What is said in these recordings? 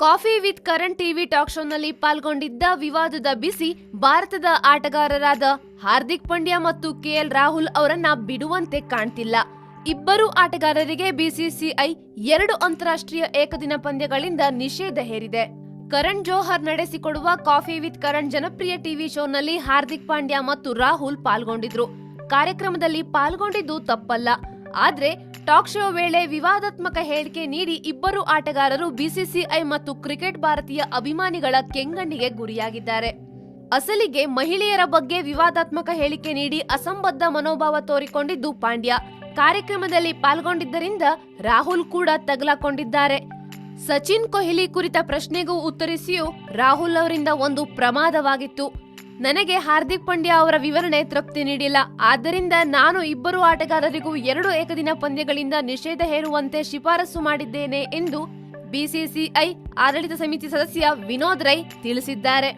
Coffee with Karan TV talk ಶೋನಲ್ಲಿ ಪಾಲ್ಗೊಂಡಿದ್ದ ವಿವಾದದ ಬಿಸಿ ಭಾರತದ ಆಟಗಾರರಾದ ಹಾರ್ದಿಕ್ ಪಾಂಡ್ಯ ಮತ್ತು ಕೆಎಲ್ ರಾಹುಲ್ ಅವರನ್ನ ಬಿಡುವಂತೆ ಕಾಣ್ತಿಲ್ಲ. ಇಬ್ಬರು ಆಟಗಾರರಿಗೆ ಬಿಸಿಸಿಐ ಎರಡು ಅಂತಾರಾಷ್ಟ್ರೀಯ ಏಕದಿನ ಪಂದ್ಯಗಳಿಂದ ನಿಷೇಧ ಹೇರಿದೆ. ಕರಣ್ ಜೋಹರ್ ನಡೆಸಿಕೊಡುವ ಕಾಫಿ ವಿತ್ ಕರಣ್ ಜನಪ್ರಿಯ ಟಿವಿ ಶೋನಲ್ಲಿ ಹಾರ್ದಿಕ್ ಪಾಂಡ್ಯ ಮತ್ತು ರಾಹುಲ್ ಪಾಲ್ಗೊಂಡಿದ್ರು. ಕಾರ್ಯಕ್ರಮದಲ್ಲಿ ಪಾಲ್ಗೊಂಡಿದ್ದು ತಪ್ಪಲ್ಲ. ಆದ್ರೆ ಟಾಕ್ ಶೋ ವೇಳೆ ವಿವಾದಾತ್ಮಕ ಹೇಳಿಕೆ ನೀಡಿ ಇಬ್ಬರು ಆಟಗಾರರು ಬಿಸಿಸಿಐ ಮತ್ತು ಕ್ರಿಕೆಟ್ ಭಾರತೀಯ ಅಭಿಮಾನಿಗಳ ಕೆಂಗಣ್ಣಿಗೆ ಗುರಿಯಾಗಿದ್ದಾರೆ. ಅಸಲಿಗೆ ಮಹಿಳೆಯರ ಬಗ್ಗೆ ವಿವಾದಾತ್ಮಕ ಹೇಳಿಕೆ ನೀಡಿ ಅಸಂಬದ್ಧ ಮನೋಭಾವ ತೋರಿಕೊಂಡಿದ್ದು ಪಾಂಡ್ಯ. ಕಾರ್ಯಕ್ರಮದಲ್ಲಿ ಪಾಲ್ಗೊಂಡಿದ್ದರಿಂದ ರಾಹುಲ್ ಕೂಡ ತಗಲಾಕೊಂಡಿದ್ದಾರೆ. ಸಚಿನ್ ಕೊಹ್ಲಿ ಕುರಿತ ಪ್ರಶ್ನೆಗೂ ಉತ್ತರಿಸಿಯೂ ರಾಹುಲ್ ಅವರಿಂದ ಒಂದು ಪ್ರಮಾದವಾಗಿತ್ತು. ನನಗೆ ಹಾರ್ದಿಕ್ ಪಾಂಡ್ಯ ಅವರ ವಿವರಣೆ ತೃಪ್ತಿ ನೀಡಿಲ್ಲ. ಆದ್ದರಿಂದ ನಾನು ಇಬ್ಬರು ಆಟಗಾರರಿಗೂ ಎರಡು ಏಕದಿನ ಪಂದ್ಯಗಳಿಂದ ನಿಷೇಧ ಹೇರುವಂತೆ ಶಿಫಾರಸು ಮಾಡಿದ್ದೇನೆ ಎಂದು ಬಿಸಿಸಿಐ ಆಡಳಿತ ಸಮಿತಿ ಸದಸ್ಯ ವಿನೋದ್ ರೈ ತಿಳಿಸಿದ್ದಾರೆ.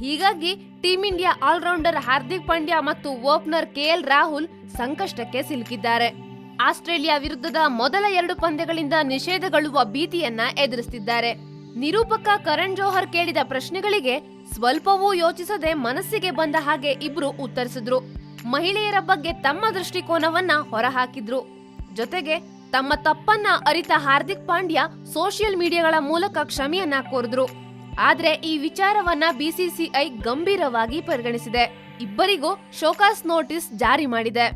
ಹೀಗಾಗಿ team India allrounder Hardik Pandya ಮತ್ತು ಓಪನರ್ ಕೆಎಲ್ ರಾಹುಲ್ ಸಂಕಷ್ಟಕ್ಕೆ ಸಿಲುಕಿದ್ದಾರೆ. ಆಸ್ಟ್ರೇಲಿಯಾ ವಿರುದ್ಧದ ಮೊದಲ ಎರಡು ಪಂದ್ಯಗಳಿಂದ ನಿಷೇಧಗೊಳ್ಳುವ ಭೀತಿಯನ್ನ ಎದುರಿಸುತ್ತಿದ್ದಾರೆ ನಿರೂಪಕ ಕರಣ್ ಜೋಹರ್ ಕೇಳಿದ ಪ್ರಶ್ನೆಗಳಿಗೆ ಸ್ವಲ್ಪವೂ ಯೋಚಿಸದೆ ಮನಸ್ಸಿಗೆ ಬಂದ ಹಾಗೆ ಇಬ್ರು ಉತ್ತರಿಸಿದ್ರು. ಮಹಿಳೆಯರ ಬಗ್ಗೆ ತಮ್ಮ ದೃಷ್ಟಿಕೋನವನ್ನ ಹೊರಹಾಕಿದ್ರು. ಜೊತೆಗೆ ತಮ್ಮ ತಪ್ಪನ್ನ ಅರಿತ ಹಾರ್ದಿಕ್ ಪಾಂಡ್ಯ ಸೋಷಿಯಲ್ ಮೀಡಿಯಾಗಳ ಮೂಲಕ ಕ್ಷಮೆಯನ್ನ ಕೋರಿದ್ರು. ಆದ್ರೆ ಈ ವಿಚಾರವನ್ನ ಬಿಸಿಸಿಐ ಗಂಭೀರವಾಗಿ ಪರಿಗಣಿಸಿದೆ. ಇಬ್ಬರಿಗೂ ಶೋಕಾಸ್ ನೋಟಿಸ್ ಜಾರಿ ಮಾಡಿದೆ.